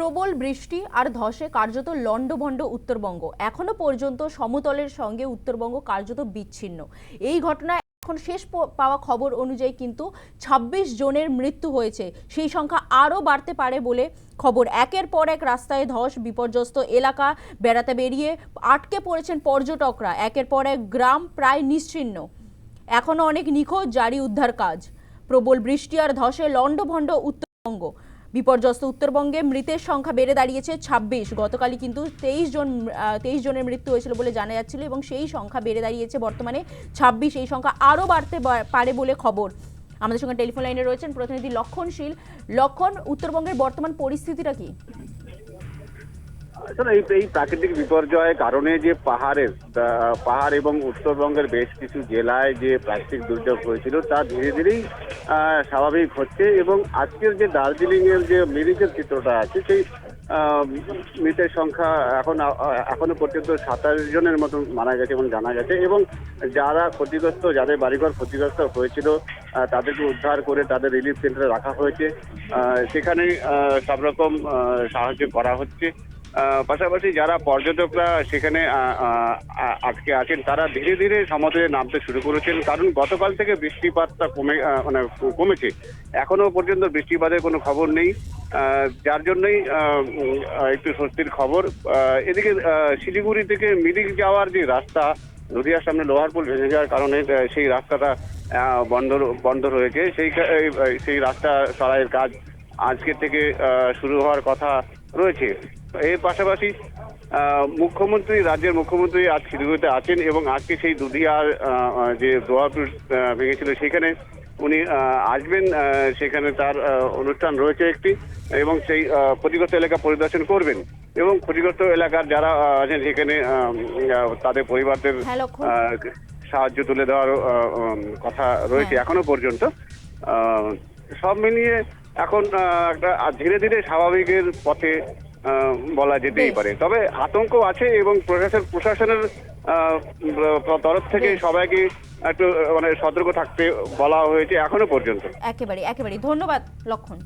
প্রবল বৃষ্টি আর ধসে কার্যত লণ্ডভণ্ড উত্তরবঙ্গ। এখনও পর্যন্ত সমতলের সঙ্গে উত্তরবঙ্গ কার্যত বিচ্ছিন্ন। এই ঘটনায় এখন শেষ পাওয়া খবর অনুযায়ী কিন্তু ২৬ জনের মৃত্যু হয়েছে। সেই সংখ্যা আরও বাড়তে পারে বলে খবর। একের পর এক রাস্তায় ধস, বিপর্যস্ত এলাকা বেড়াতে বেরিয়ে আটকে পড়েছেন পর্যটকরা। একের পর এক গ্রাম প্রায় নিশ্চিন্ন। এখনও অনেক নিখোঁজ, জারি উদ্ধার কাজ। প্রবল বৃষ্টি আর ধসে লণ্ডভণ্ড উত্তরবঙ্গ। বিপর্যস্ত উত্তরবঙ্গে মৃতের সংখ্যা বেড়ে দাঁড়িয়েছে ছাব্বিশ। গতকালই কিন্তু তেইশ জন তেইশ জনের মৃত্যু হয়েছিল বলে জানা যাচ্ছিল এবং সেই সংখ্যা বেড়ে দাঁড়িয়েছে বর্তমানে ছাব্বিশ। এই সংখ্যা আরও বাড়তে পারে বলে খবর। আমাদের সঙ্গে টেলিফোন লাইনে রয়েছেন প্রতিনিধি লক্ষণশীল। লক্ষণ, উত্তরবঙ্গের বর্তমান পরিস্থিতিটা কি? আসলে এই প্রাকৃতিক বিপর্যয়ের কারণে যে পাহাড়ের পাহাড় এবং উত্তরবঙ্গের বেশ কিছু জেলায় যে প্রাকৃতিক দুর্যোগ হয়েছিল, তা ধীরে ধীরেই স্বাভাবিক হচ্ছে এবং আজকের যে দার্জিলিং এর যে মিরিকের চিত্রটা আছে, সেই মৃতের সংখ্যা এখন, এখনও পর্যন্ত সাতাশ জনের মতো মারা গেছে এবং জানা গেছে এবং যারা ক্ষতিগ্রস্ত, যাদের বাড়িঘর ক্ষতিগ্রস্ত হয়েছিল তাদেরকে উদ্ধার করে তাদের রিলিফ সেন্টারে রাখা হয়েছে। সেখানে সব রকম সাহায্য করা হচ্ছে। পাশাপাশি যারা পর্যটকরা সেখানে আটকে আছেন, তারা ধীরে ধীরে সমুদ্রে নামতে শুরু করেছেন। কারণ গতকাল থেকে বৃষ্টিপাতটা কমে মানে কমেছে। এখনও পর্যন্ত বৃষ্টিপাতের কোনো খবর নেই। যার জন্যই একটু স্বস্তির খবর। এদিকে শিলিগুড়ি থেকে মিরিক যাওয়ার যে রাস্তা, নদিয়ার সামনে লোহার পুল ভেঙে যাওয়ার কারণে সেই রাস্তাটা বন্ধ বন্ধ রয়েছে। সেই সেই রাস্তা সরাইয়ের কাজ আজকে থেকে শুরু হওয়ার কথা রয়েছে। এর পাশাপাশি মুখ্যমন্ত্রী রাজ্যের মুখ্যমন্ত্রী আজ শিলিগুড়িতে আছেন এবং আজকে সেই দুধিয়ার যে দোয়াপুর ভেঙেছিল সেখানে উনি আসবেন সেখানে তার অনুষ্ঠান রয়েছে একটি এবং সেই ক্ষতিগ্রস্ত এলাকা পরিদর্শন করবেন এবং ক্ষতিগ্রস্ত এলাকার যারা আছেন সেখানে তাদের পরিবারদের হ্যাঁ, সাহায্য তুলে দেওয়ার কথা রয়েছে হ্যাঁ। এখনও পর্যন্ত সব মিলিয়ে এখন একটা ধীরে ধীরে স্বাভাবিকের পথে বলা যেতেই পারে। তবে আতঙ্ক আছে এবং প্রশাসন প্রশাসনের আহ, তরফ থেকে সবাইকে একটু মানে সতর্ক থাকতে বলা হয়েছে এখনও পর্যন্ত। একেবারে একেবারে ধন্যবাদ লক্ষণ।